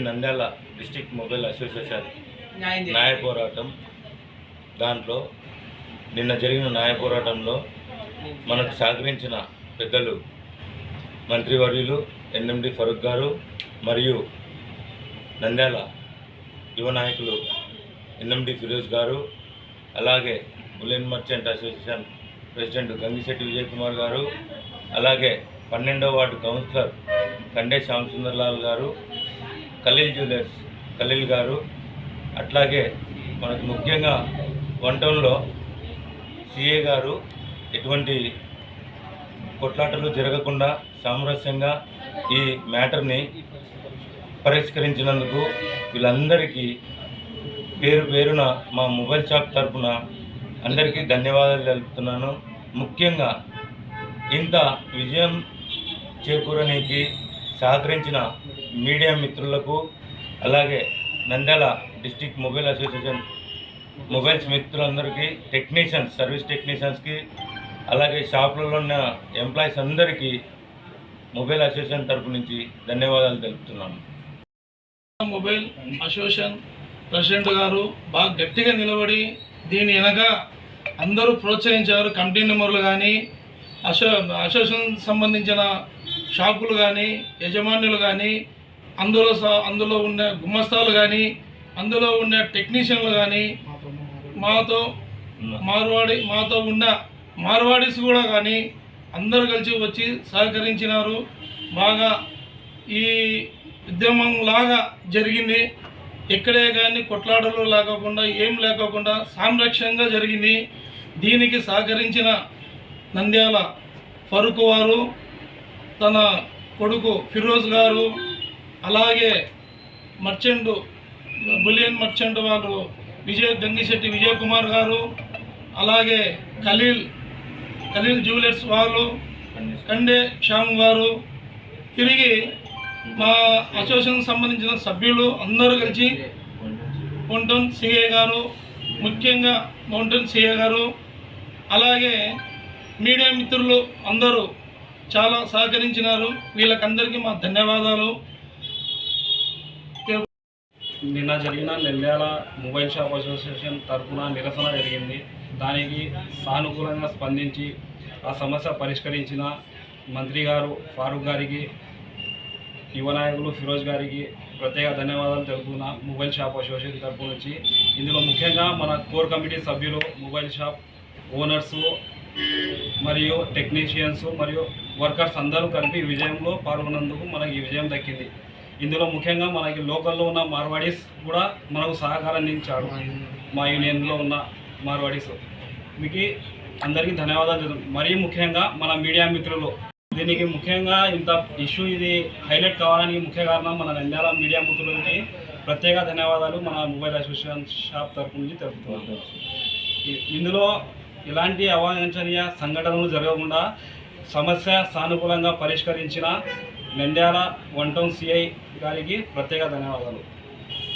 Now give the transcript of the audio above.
Nandyal district mobile association న్యాయ పోరాటం దాంట్లో నిన్న జరిగిన న్యాయ పోరాటంలో మనకు సహకరించిన పెద్దలు మంత్రివర్యులు ఎన్ఎండి ఫరూక్ గారు మరియు నంద్యాల యువ నాయకులు ఎన్ఎండి ఫిరోజ్ గారు అలాగే bullion merchant association president Gangisetty Vijay Kumar garu అలాగే పన్నెండవ వార్డు కౌన్సిలర్ కండే శ్యామసుందర్లాల్ గారు ఖలీల్ జ్యువెలర్స్ ఖలీల్ గారు. అట్లాగే మనకు ముఖ్యంగా వన్ టౌన్లో సిఏ గారు ఎటువంటి కొట్లాటలు జరగకుండా సామరస్యంగా ఈ మ్యాటర్ని పరిష్కరించినందుకు వీళ్ళందరికీ పేరు పేరున మా మొబైల్ షాప్ తరపున అందరికీ ధన్యవాదాలు తెలుపుతున్నాను. ముఖ్యంగా ఇంత విజయం చేకూరనీకి సహకరించిన మీడియా మిత్రులకు అలాగే Nandyal district mobile association mobiles మిత్రులందరికీ టెక్నీషియన్స్ సర్వీస్ టెక్నీషియన్స్కి అలాగే షాపులలో ఉన్న ఎంప్లాయీస్ అందరికీ మొబైల్ అసోసియేషన్ తరపు నుంచి ధన్యవాదాలు తెలుపుతున్నాను. మొబైల్ అసోసియేషన్ ప్రెసిడెంట్ గారు బాగా గట్టిగా నిలబడి దీని వెనక అందరూ ప్రోత్సహించారు. కమిటీ నెంబర్లు కానీ అసో అసోసియేషన్ సంబంధించిన షాపులు కానీ యజమానులు కానీ అందులో అందులో ఉన్న గుమ్మస్తాలు కానీ అందులో ఉన్న టెక్నీషియన్లు కానీ మాతో మార్వాడి మాతో ఉన్న మార్వాడీస్ కూడా కానీ అందరు కలిసి వచ్చి సహకరించినారు. బాగా ఈ ఉద్యమం లాగా జరిగింది. ఎక్కడే కానీ కొట్లాటలు లేకోకుండా ఏం లేకోకుండా సామరస్యంగా జరిగింది. దీనికి సహకరించిన నంద్యాల ఫరుకు వారు తన కొడుకు ఫిరోజ్ గారు అలాగే మర్చెంట్ బులియన్ మర్చెంట్ వారు విజయ్ గంగిశెట్టి విజయ్ కుమార్ గారు అలాగే ఖలీల్ ఖలీల్ జ్యువెలర్స్ వాళ్ళు కండే శ్యామ్ గారు తిరిగి మా అసోసియేషన్ సంబంధించిన సభ్యులు అందరూ కలిసి మౌంటన్ సిఏ గారు ముఖ్యంగా మౌంటన్ సిఏ గారు అలాగే మీడియా మిత్రులు అందరూ చాలా సహకరించినారు. వీళ్ళకందరికీ మా ధన్యవాదాలు. నిన్న జరిగిన నెల్యాల మొబైల్ షాప్ అసోసియేషన్ తరఫున నిరసన జరిగింది. దానికి సానుకూలంగా స్పందించి ఆ సమస్య పరిష్కరించిన మంత్రి గారు ఫారూక్ గారికి యువ నాయకులు ఫిరోజ్ గారికి ప్రత్యేక ధన్యవాదాలు తెలుపుతున్నా మొబైల్ షాప్ అసోసియేషన్ తరపు నుంచి. ఇందులో ముఖ్యంగా మన కోర్ కమిటీ సభ్యులు మొబైల్ షాప్ ఓనర్సు మరియు టెక్నీషియన్స్ మరియు వర్కర్స్ అందరూ కలిపి ఈ విజయంలో పాల్గొన్నందుకు మనకి ఈ విజయం దక్కింది. ఇందులో ముఖ్యంగా మనకి లోకల్లో ఉన్న మార్వాడీస్ కూడా మనకు సహకారం అందించాడు మా యూనియన్లో ఉన్న మార్వాడీస్. మీకు అందరికీ ధన్యవాదాలు మరీ ముఖ్యంగా మన మీడియా మిత్రులు. దీనికి ముఖ్యంగా ఇంత ఇష్యూ ఇది హైలైట్ కావడానికి ముఖ్య కారణం మన నంద్యాల మీడియా మిత్రులకి ప్రత్యేక ధన్యవాదాలు. మన మొబైల్ అసోసియేషన్ షాప్ తరపు నుంచి తెలుపుతున్నాం. ఇందులో ఎలాంటి అవాంఛనీయ సంఘటనలు జరగకుండా సమస్య సానుకూలంగా పరిష్కరించిన నంద్యాల వన్ టౌన్ సిఐ గారికి ప్రత్యేక ధన్యవాదాలు.